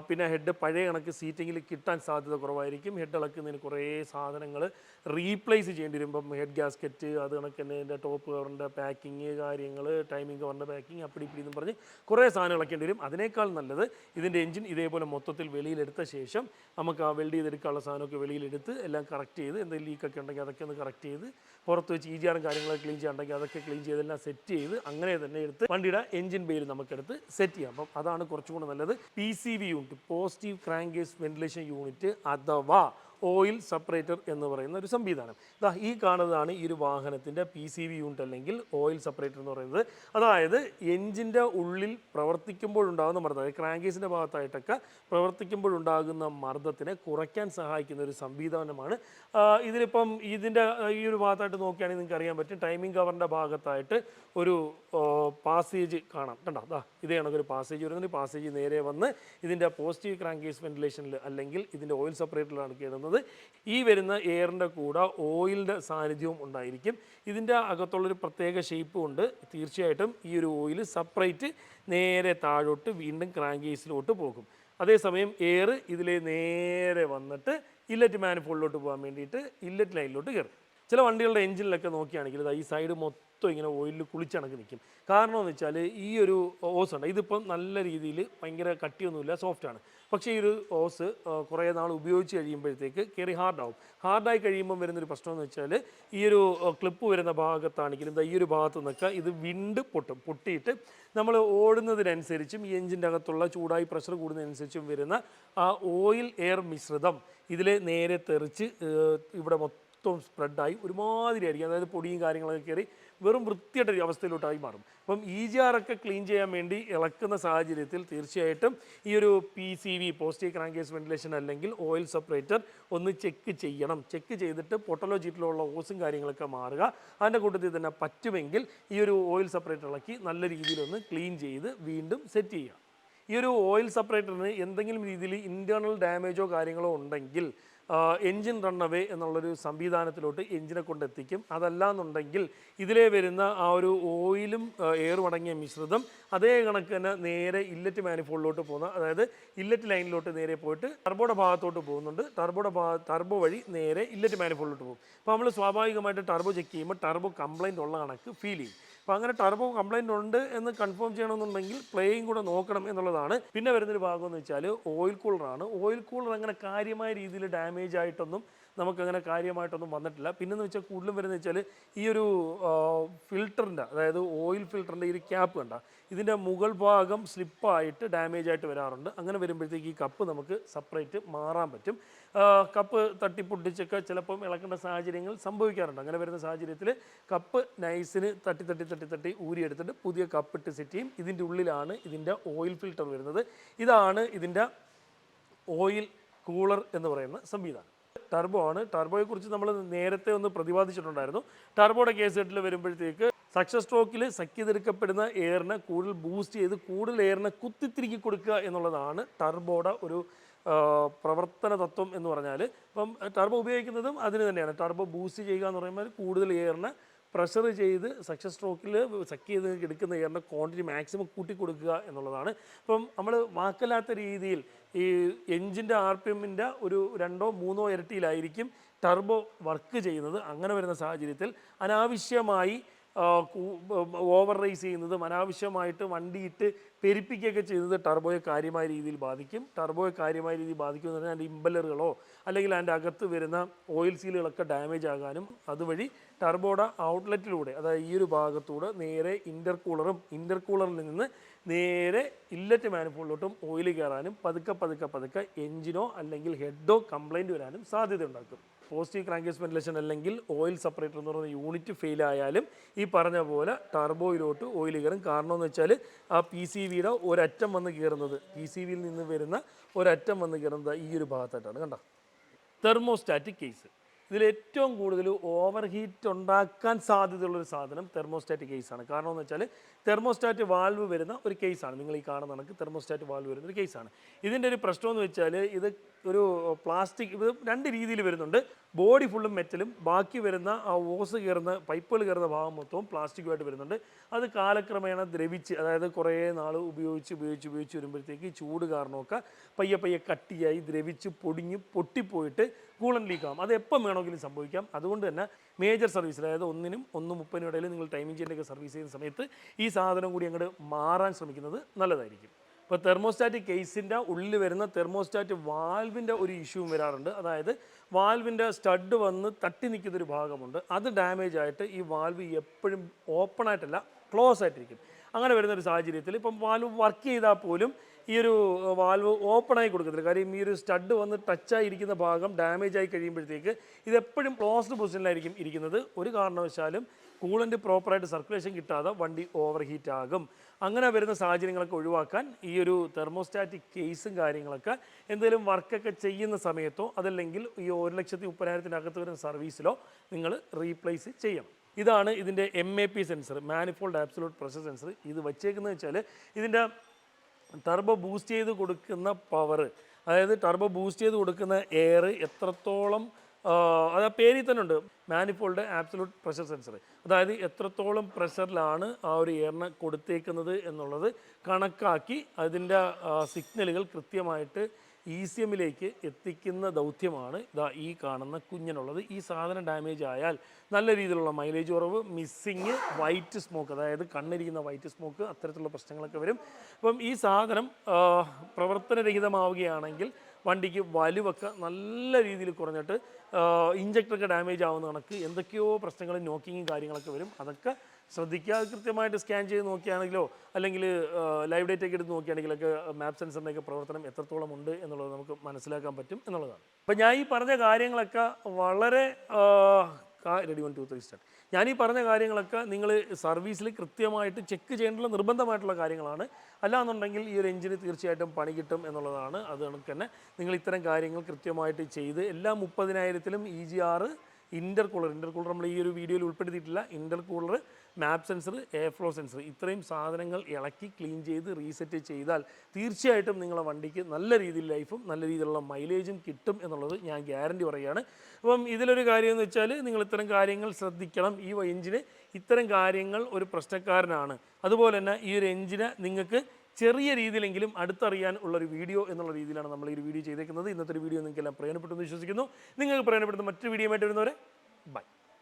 S1: പിന്നെ ഹെഡ് പഴയ കണക്ക് സീറ്റിങ്ങിൽ കിട്ടാൻ സാധ്യത കുറവായിരിക്കും. ഹെഡ് ഇളക്കുന്നതിന് കുറേ സാധനങ്ങൾ റീപ്ലേസ് ചെയ്യേണ്ടി വരുമ്പം ഹെഡ് ഗ്യാസ്കറ്റ് അത് കണക്ക് തന്നെ ഇതിന്റെ ടോപ്പ് കവറിന്റെ പാക്കിങ് കാര്യങ്ങൾ ടൈമിംഗ് കവറിന്റെ പാക്കിങ് അപ്പടി ഇപ്പിടി പറഞ്ഞ് കുറേ സാധനം ഇളക്കേണ്ടി വരും. അതിനേക്കാൾ നല്ലത് ഇതിന്റെ എഞ്ചിൻ ഇതേപോലെ മൊത്തത്തിൽ വെളിയിലെടുത്ത ശേഷം നമുക്ക് ആ വെൽഡ് ചെയ്തെടുക്കാനുള്ള സാധനമൊക്കെ വെളിയിലെടുത്ത് എല്ലാം കറക്റ്റ് ചെയ്ത് എന്തെങ്കിലും ലീക്കൊക്കെ ഉണ്ടെങ്കിൽ അതൊക്കെ ഒന്ന് കറക്റ്റ് ചെയ്ത് പുറത്ത് വെച്ച് ഈജിയാറും കാര്യങ്ങളൊക്കെ ക്ലീൻ ചെയ്യാണ്ടെങ്കിൽ അതൊക്കെ ക്ലീൻ ചെയ്തെല്ലാം സെറ്റ് ചെയ്ത് അങ്ങനെ തന്നെ എടുത്ത് വണ്ടിയുടെ എഞ്ചിൻ ബെയിൽ നമുക്കെടുത്ത് സെറ്റ് ചെയ്യാം. അപ്പം അതാണ് കുറച്ചും കൂടെ നല്ലത്. P C V unit positive crankcase ventilation unit അഥവാ ഓയിൽ സെപ്പറേറ്റർ എന്ന് പറയുന്ന ഒരു സംവിധാനം. ഇതാ ഈ കാണുന്നതാണ് ഈ ഒരു വാഹനത്തിന്റെ പി സി വി യൂണിറ്റ് അല്ലെങ്കിൽ ഓയിൽ സെപ്പറേറ്റർ എന്ന് പറയുന്നത്. അതായത് എഞ്ചിന്റെ ഉള്ളിൽ പ്രവർത്തിക്കുമ്പോഴുണ്ടാകുന്ന മർദ്ദം അതായത് ക്രാങ്കേസിന്റെ ഭാഗത്തായിട്ടൊക്കെ പ്രവർത്തിക്കുമ്പോഴുണ്ടാകുന്ന മർദ്ദത്തിനെ കുറയ്ക്കാൻ സഹായിക്കുന്ന ഒരു സംവിധാനമാണ്. ഇതിലിപ്പം ഇതിന്റെ ഈ ഒരു ഭാഗത്തായിട്ട് നോക്കുകയാണെങ്കിൽ നിങ്ങൾക്ക് അറിയാൻ പറ്റും. ടൈമിംഗ് കവറിന്റെ ഭാഗത്തായിട്ട് ഒരു പാസേജ് കാണാം. കണ്ടോ? അതാ ഇതേ കണക്കൊരു പാസേജ് വരുന്നുണ്ട്. പാസേജ് നേരെ വന്ന് ഇതിന്റെ പോസിറ്റീവ് ക്രാങ്കേസ് വെന്റിലേഷനിൽ അല്ലെങ്കിൽ ഇതിന്റെ ഓയിൽ സെപ്പറേറ്ററിലാണ് കയറുന്നത് ഈ വരുന്ന എയറിന്റെ കൂടെ ഓയിലിന്റെ സാന്നിധ്യവും ഉണ്ടായിരിക്കും. ഇതിന്റെ അകത്തുള്ളൊരു പ്രത്യേക ഷേപ്പ് കൊണ്ട് തീർച്ചയായിട്ടും ഈ ഒരു ഓയിൽ സെപ്പറേറ്റ് നേരെ താഴോട്ട് വീണ്ടും ക്രാങ്കേസിലോട്ട് പോകും. അതേസമയം എയർ ഇതിലെ നേരെ വന്നിട്ട് ഇല്ലറ്റ് മാനിഫോളിലോട്ട് പോകാൻ വേണ്ടിയിട്ട് ഇല്ലറ്റ് ലൈനിലോട്ട് കയറും. ചില വണ്ടികളുടെ എഞ്ചിനിലൊക്കെ നോക്കുകയാണെങ്കിൽ ഈ സൈഡ് മൊത്തം ഇങ്ങനെ ഓയിലിൽ കുളിച്ചണക്ക് നിൽക്കും കാരണം എന്ന് വെച്ചാൽ ഈ ഒരു ഓസ് ഉണ്ട്. ഇതിപ്പം നല്ല രീതിയിൽ ഭയങ്കര കട്ടിയൊന്നുമില്ല സോഫ്റ്റാണ് പക്ഷേ ഈ ഒരു ഓസ് കുറേ നാൾ ഉപയോഗിച്ച് കഴിയുമ്പോഴത്തേക്ക് കയറി ഹാർഡാവും ഹാർഡായി കഴിയുമ്പം വരുന്നൊരു പ്രശ്നം എന്ന് വെച്ചാൽ ഈ ഒരു ക്ലിപ്പ് വരുന്ന ഭാഗത്താണെങ്കിലും ഈ ഒരു ഭാഗത്ത് നിന്നൊക്കെ ഇത് വിണ്ട് പൊട്ടും. പൊട്ടിയിട്ട് നമ്മൾ ഓടുന്നതിനനുസരിച്ചും ഈ എഞ്ചിന്റെ അകത്തുള്ള ചൂടായി പ്രഷർ കൂടുന്നതിനനുസരിച്ചും വരുന്ന ആ ഓയിൽ എയർ മിശ്രിതം ഇതിൽ നേരെ തെറിച്ച് ഇവിടെ മൊത്തം സ്പ്രെഡായി ഒരുമാതിരി ആയിരിക്കും അതായത് പൊടിയും കാര്യങ്ങളൊക്കെ കയറി വെറും വൃത്തിയായിട്ട ഒരു അവസ്ഥയിലോട്ടായി മാറും. അപ്പം ഇ ജി ആർ ഒക്കെ ക്ലീൻ ചെയ്യാൻ വേണ്ടി ഇളക്കുന്ന സാഹചര്യത്തിൽ തീർച്ചയായിട്ടും ഈ ഒരു P C V positive crankcase ventilation അല്ലെങ്കിൽ ഓയിൽ സെപ്പറേറ്റർ ഒന്ന് ചെക്ക് ചെയ്യണം. ചെക്ക് ചെയ്തിട്ട് പൊട്ടലോ ചീറ്റിലോ ഉള്ള ഓസും കാര്യങ്ങളൊക്കെ മാറുക. അതിന്റെ കൂട്ടത്തിൽ തന്നെ പറ്റുമെങ്കിൽ ഈ ഒരു ഓയിൽ സെപ്പറേറ്റർ ഇളക്കി നല്ല രീതിയിലൊന്ന് ക്ലീൻ ചെയ്ത് വീണ്ടും സെറ്റ് ചെയ്യുക. ഈ ഒരു ഓയിൽ സെപ്പറേറ്ററിന് എന്തെങ്കിലും രീതിയിൽ ഇന്റേർണൽ ഡാമേജോ കാര്യങ്ങളോ ഉണ്ടെങ്കിൽ എൻജിൻ റണ്ണവേ എന്നുള്ളൊരു സംവിധാനത്തിലോട്ട് എഞ്ചിനെ കൊണ്ടെത്തിക്കും. അതല്ല എന്നുണ്ടെങ്കിൽ ഇതിലേ വരുന്ന ആ ഒരു ഓയിലും എയറും അടങ്ങിയ മിശ്രിതം അതേ കണക്ക് തന്നെ നേരെ ഇല്ലറ്റ് മാനിഫോളിലോട്ട് പോകുന്ന അതായത് ഇല്ലറ്റ് ലൈനിലോട്ട് നേരെ പോയിട്ട് ടർബോയുടെ ഭാഗത്തോട്ട് പോകുന്നുണ്ട്. ടർബോയുടെ ഭാഗ ടർബോ വഴി നേരെ ഇല്ലറ്റ് മാനിഫോളിലോട്ട് പോകും. അപ്പോൾ നമ്മൾ സ്വാഭാവികമായിട്ട് ടർബോ ചെക്ക് ചെയ്യുമ്പോൾ ടർബോ കംപ്ലൈന്റ് ഉള്ള കണക്ക് ഫീൽ ചെയ്യും. അപ്പോൾ അങ്ങനെ ടർബോ കംപ്ലൈന്റ് ഉണ്ട് എന്ന് കൺഫേം ചെയ്യണമെന്നുണ്ടെങ്കിൽ പ്ലേയും കൂടെ നോക്കണം എന്നുള്ളതാണ്. പിന്നെ വരുന്നൊരു ഭാഗം എന്ന് വെച്ചാൽ ഓയിൽ കൂളറാണ് ഓയിൽ കൂളർ അങ്ങനെ കാര്യമായ രീതിയിൽ ഡാമേജ് ആയിട്ടൊന്നും നമുക്കങ്ങനെ കാര്യമായിട്ടൊന്നും വന്നിട്ടില്ല. പിന്നെന്ന് വെച്ചാൽ കൂടുതലും വരുന്നത് വെച്ചാൽ ഈ ഒരു ഫിൽറ്ററിന്റെ അതായത് ഓയിൽ ഫിൽറ്ററിന്റെ ഈ ഒരു ക്യാപ്പ് കണ്ട ഇതിന്റെ മുകൾ ഭാഗം സ്ലിപ്പായിട്ട് ഡാമേജ് ആയിട്ട് വരാറുണ്ട്. അങ്ങനെ വരുമ്പോഴത്തേക്ക് ഈ കപ്പ് നമുക്ക് സെപ്പറേറ്റ് മാറാൻ പറ്റും. കപ്പ് തട്ടിപ്പൊട്ടിച്ചൊക്കെ ചിലപ്പം ഇളക്കേണ്ട സാഹചര്യങ്ങൾ സംഭവിക്കാറുണ്ട്. അങ്ങനെ വരുന്ന സാഹചര്യത്തിൽ കപ്പ് നൈസിന് തട്ടി തട്ടി തട്ടി തട്ടി ഊരിയെടുത്തിട്ട് പുതിയ കപ്പിട്ട് സെറ്റ് ചെയ്യും. ഇതിന്റെ ഉള്ളിലാണ് ഇതിന്റെ ഓയിൽ ഫിൽറ്റർ വരുന്നത്. ഇതാണ് ഇതിന്റെ ഓയിൽ കൂളർ എന്ന് പറയുന്ന സംവിധാനം. ടർബോ ആണ്. ടർബോയെ കുറിച്ച് നമ്മൾ നേരത്തെ ഒന്ന് പ്രതിപാദിച്ചിട്ടുണ്ടായിരുന്നു. ടർബോയുടെ കേസ് കെട്ടിൽ വരുമ്പോഴത്തേക്ക് സക്സസ് സ്ട്രോക്കിൽ സഖ്യതെടുക്കപ്പെടുന്ന എയറിനെ കൂടുതൽ ബൂസ്റ്റ് ചെയ്ത് കൂടുതൽ എയറിനെ കുത്തിത്തിരിക്കി കൊടുക്കുക എന്നുള്ളതാണ് ടർബോയുടെ ഒരു പ്രവർത്തന തത്വം എന്ന് പറഞ്ഞാൽ ഇപ്പം ടർബോ ഉപയോഗിക്കുന്നതും അതിന് തന്നെയാണ്. ടർബോ ബൂസ്റ്റ് ചെയ്യുക എന്ന് പറയുമ്പോൾ കൂടുതൽ എയറിനെ പ്രഷർ ചെയ്ത് സക്സസ് സ്ട്രോക്കിൽ സക്ക് ചെയ്ത് എടുക്കുന്ന എയറിന്റെ ക്വാണ്ടിറ്റി മാക്സിമം കൂട്ടി കൊടുക്കുക എന്നുള്ളതാണ്. ഇപ്പം നമ്മൾ വാക്കല്ലാത്ത രീതിയിൽ ഈ എഞ്ചിന്റെ ആർ പി എമ്മിന്റെ ഒരു രണ്ടോ മൂന്നോ ഇരട്ടിയിലായിരിക്കും ടർബോ വർക്ക് ചെയ്യുന്നത് അങ്ങനെ വരുന്ന സാഹചര്യത്തിൽ. അനാവശ്യമായി ഓവർ റേസ് ചെയ്യുന്നതും അനാവശ്യമായിട്ട് വണ്ടിയിട്ട് പെരുപ്പിക്കുകയൊക്കെ ചെയ്തത് ടർബോയെ കാര്യമായ രീതിയിൽ ബാധിക്കും. ടർബോയെ കാര്യമായ രീതിയിൽ ബാധിക്കും എന്ന് പറഞ്ഞാൽ അതിന്റെ ഇമ്പലറുകളോ അല്ലെങ്കിൽ അതിന്റെ അകത്ത് വരുന്ന ഓയിൽ സീലുകളൊക്കെ ഡാമേജ് ആകാനും അതുവഴി ടർബോയുടെ ഔട്ട്ലെറ്റിലൂടെ അതായത് ഈ ഒരു ഭാഗത്തൂടെ നേരെ ഇന്റർകൂളറും ഇന്റർകൂളറിൽ നിന്ന് നേരെ ഇല്ലറ്റ് മാനിഫോളിലോട്ടും ഓയിൽ കയറാനും പതുക്കെ പതുക്കെ പതുക്കെ എഞ്ചിനോ അല്ലെങ്കിൽ ഹെഡോ കംപ്ലൈന്റ് വരാനും സാധ്യത ഉണ്ടാക്കും പോസിറ്റീവ് ക്രാങ്കേസ് വെന്റിലേഷൻ അല്ലെങ്കിൽ ഓയിൽ സെപ്പറേറ്റർ എന്ന് പറയുന്ന യൂണിറ്റ് ഫെയിൽ ആയാലും ഈ പറഞ്ഞ പോലെ ടർബോയിലോട്ട് ഓയിൽ കയറും. കാരണം എന്ന് വെച്ചാൽ ആ പി സി വിയുടെ ഒരറ്റം വന്ന് കയറുന്നത് പി സി വിയിൽ നിന്ന് വരുന്ന ഒരറ്റം വന്ന് കയറുന്നത് ഈ ഒരു ഭാഗത്തായിട്ടാണ്. കണ്ടോ? തെർമോസ്റ്റാറ്റിക് കേസ് ഇതിൽ ഏറ്റവും കൂടുതൽ ഓവർ ഹീറ്റ് ഉണ്ടാക്കാൻ സാധ്യതയുള്ളൊരു സാധനം തെർമോസ്റ്റാറ്റ് കേസാണ് കാരണം എന്ന് വെച്ചാൽ തെർമോസ്റ്റാറ്റ് വാൽവ് വരുന്ന ഒരു കേസാണ് നിങ്ങൾ ഈ കാണുന്ന കണക്ക് തെർമോസ്റ്റാറ്റ് വാൽവ് വരുന്ന ഒരു കേസാണ് ഇതിന്റെ ഒരു പ്രശ്നമെന്ന് വെച്ചാൽ ഇത് ഒരു പ്ലാസ്റ്റിക് ഇത് രണ്ട് രീതിയിൽ വരുന്നുണ്ട്. ബോഡി ഫുള്ളും മെറ്റലും. ബാക്കി വരുന്ന ആ ഓസ് കയറുന്ന പൈപ്പുകൾ കയറുന്ന ഭാഗം മൊത്തവും പ്ലാസ്റ്റിക്കുമായിട്ട് വരുന്നുണ്ട്. അത് കാലക്രമേണ ദ്രവിച്ച് അതായത് കുറേ നാൾ ഉപയോഗിച്ച് ഉപയോഗിച്ച് ഉപയോഗിച്ച് വരുമ്പോഴത്തേക്ക് ചൂട് കാരണമൊക്കെ പയ്യെ പയ്യെ കട്ടിയായി ദ്രവിച്ച് പൊടിഞ്ഞ് പൊട്ടിപ്പോയിട്ട് കൂളൻ ലീക്കാവും അത് എപ്പം വേണമെങ്കിലും സംഭവിക്കാം. അതുകൊണ്ട് തന്നെ മേജർ സർവീസ് അതായത് ഒന്നിനും ഒന്ന് മുപ്പതിനും ഇടയിൽ നിങ്ങൾ ടൈമിംഗ് ചെയ്യുന്നൊക്കെ സർവീസ് ചെയ്യുന്ന സമയത്ത് ഈ സാധനം കൂടി അങ്ങോട്ട് മാറാൻ ശ്രമിക്കുന്നത് നല്ലതായിരിക്കും. ഇപ്പോൾ തെർമോസ്റ്റാറ്റിക് കേസിന്റെ ഉള്ളിൽ വരുന്ന തെർമോസ്റ്റാറ്റ് വാൽവിന്റെ ഒരു ഇഷ്യൂവും വരാറുണ്ട്. അതായത് വാൽവിന്റെ സ്റ്റഡ് വന്ന് തട്ടി നിൽക്കുന്നൊരു ഭാഗമുണ്ട്. അത് ഡാമേജ് ആയിട്ട് ഈ വാൽവ് എപ്പോഴും ഓപ്പൺ ആയിട്ടല്ല ക്ലോസ് ആയിട്ടിരിക്കും. അങ്ങനെ വരുന്ന ഒരു സാഹചര്യത്തിൽ ഇപ്പം വാൽവ് വർക്ക് ചെയ്താൽ പോലും ഈ ഒരു വാൽവ് ഓപ്പൺ ആയി കൊടുക്കത്തില്ല. കാര്യം ഈ ഒരു സ്റ്റഡ് വന്ന് ടച്ചായി ഇരിക്കുന്ന ഭാഗം ഡാമേജ് ആയി കഴിയുമ്പോഴത്തേക്ക് ഇതെപ്പോഴും ക്ലോസ്ഡ് പൊസിഷനിലായിരിക്കും ഇരിക്കുന്നത്. ഒരു കാരണവശാലും കൂളന്റ് പ്രോപ്പറായിട്ട് സർക്കുലേഷൻ കിട്ടാതെ വണ്ടി ഓവർ ഹീറ്റ് ആകും അങ്ങനെ വരുന്ന സാഹചര്യങ്ങളൊക്കെ ഒഴിവാക്കാൻ ഈ ഒരു തെർമോസ്റ്റാറ്റിക് കേസും കാര്യങ്ങളൊക്കെ എന്തെങ്കിലും വർക്കൊക്കെ ചെയ്യുന്ന സമയത്തോ അതല്ലെങ്കിൽ ഈ ഒരു ലക്ഷത്തി മുപ്പതിനായിരത്തിനകത്ത് വരുന്ന സർവീസിലോ നിങ്ങൾ റീപ്ലേസ് ചെയ്യണം. ഇതാണ് ഇതിന്റെ M A P sensor manifold absolute pressure sensor ഇത് വച്ചേക്കുന്നത് വെച്ചാൽ ഇതിന്റെ ടർബോ ബൂസ്റ്റ് ചെയ്ത് കൊടുക്കുന്ന പവർ അതായത് ടർബോ ബൂസ്റ്റ് ചെയ്ത് കൊടുക്കുന്ന എയർ എത്രത്തോളം അത് ആ പേരിൽ തന്നെ ഉണ്ട്. മാനിഫോൾഡ് ആബ്സലൂട്ട് പ്രഷർ സെൻസർ അതായത് എത്രത്തോളം പ്രഷറിലാണ് ആ ഒരു എയറിനെ കൊടുത്തേക്കുന്നത് എന്നുള്ളത് കണക്കാക്കി അതിന്റെ സിഗ്നലുകൾ കൃത്യമായിട്ട് ഇ സി എമ്മിലേക്ക് എത്തിക്കുന്ന ദൗത്യമാണ് ഇതാ ഈ കാണുന്ന കുഞ്ഞിനുള്ളത്. ഈ സാധനം ഡാമേജ് ആയാൽ നല്ല രീതിയിലുള്ള മൈലേജ് കുറവ് മിസ്സിങ് വൈറ്റ് സ്മോക്ക് അതായത് കണ്ണിരിക്കുന്ന വൈറ്റ് സ്മോക്ക് അത്തരത്തിലുള്ള പ്രശ്നങ്ങളൊക്കെ വരും. അപ്പം ഈ സാധനം പ്രവർത്തനരഹിതമാവുകയാണെങ്കിൽ വണ്ടിക്ക് വലുവൊക്കെ നല്ല രീതിയിൽ കുറഞ്ഞിട്ട് ഇഞ്ചക്ടറൊക്കെ ഡാമേജ് ആവുന്ന കണക്ക് എന്തൊക്കെയോ പ്രശ്നങ്ങൾ നോക്കിങ്ങും കാര്യങ്ങളൊക്കെ വരും. അതൊക്കെ ശ്രദ്ധിക്കാതെ കൃത്യമായിട്ട് സ്കാൻ ചെയ്ത് നോക്കിയാണെങ്കിലോ അല്ലെങ്കിൽ ലൈവ് ഡേറ്റ് ഒക്കെ എടുത്ത് നോക്കിയാണെങ്കിലൊക്കെ മാപ്പ് സെൻസറിന്റെയൊക്കെ പ്രവർത്തനം എത്രത്തോളം ഉണ്ട് എന്നുള്ളത് നമുക്ക് മനസ്സിലാക്കാൻ പറ്റും എന്നുള്ളതാണ്. അപ്പം ഞാൻ ഈ പറഞ്ഞ കാര്യങ്ങളൊക്കെ വളരെ ready one two three start ഞാൻ ഈ പറഞ്ഞ കാര്യങ്ങളൊക്കെ നിങ്ങൾ സർവീസിൽ കൃത്യമായിട്ട് ചെക്ക് ചെയ്യേണ്ടുള്ള നിർബന്ധമായിട്ടുള്ള കാര്യങ്ങളാണ്. അല്ലാന്നുണ്ടെങ്കിൽ ഈ ഒരു എഞ്ചിന് തീർച്ചയായിട്ടും പണി കിട്ടും എന്നുള്ളതാണ്. അത് കണക്ക് തന്നെ നിങ്ങൾ ഇത്തരം കാര്യങ്ങൾ കൃത്യമായിട്ട് ചെയ്ത് എല്ലാ മുപ്പതിനായിരത്തിലും E G R intercooler intercooler നമ്മൾ ഈ ഒരു വീഡിയോയിൽ ഉൾപ്പെടുത്തിയിട്ടില്ല. Intercooler map sensor air flow sensor ഇത്രയും സാധനങ്ങൾ ഇളക്കി ക്ലീൻ ചെയ്ത് റീസെറ്റ് ചെയ്താൽ തീർച്ചയായിട്ടും നിങ്ങളുടെ വണ്ടിക്ക് നല്ല രീതിയിൽ ലൈഫും നല്ല രീതിയിലുള്ള മൈലേജും കിട്ടും എന്നുള്ളത് ഞാൻ ഗ്യാരണ്ടി പറയുകയാണ്. അപ്പം ഇതിലൊരു കാര്യം എന്ന് വെച്ചാൽ നിങ്ങൾ ഇത്തരം കാര്യങ്ങൾ ശ്രദ്ധിക്കണം. ഈ എഞ്ചിന് ഇത്തരം കാര്യങ്ങൾ ഒരു പ്രശ്നക്കാരനാണ്. അതുപോലെ തന്നെ ഈ ഒരു എഞ്ചിന് നിങ്ങൾക്ക് ചെറിയ രീതിയിലെങ്കിലും അടുത്തറിയാൻ ഉള്ളൊരു വീഡിയോ എന്നുള്ള രീതിയിലാണ് നമ്മൾ ഈ വീഡിയോ ചെയ്തേക്കുന്നത്. ഇന്നത്തെ ഒരു വീഡിയോ നിങ്ങൾക്ക് എല്ലാം പ്രയോജനപ്പെട്ടെന്ന് വിശ്വസിക്കുന്നു. നിങ്ങൾക്ക് പ്രയോജനപ്പെടുന്ന മറ്റൊരു വീഡിയോ ആയിട്ട് വരുന്നവരെ ബൈ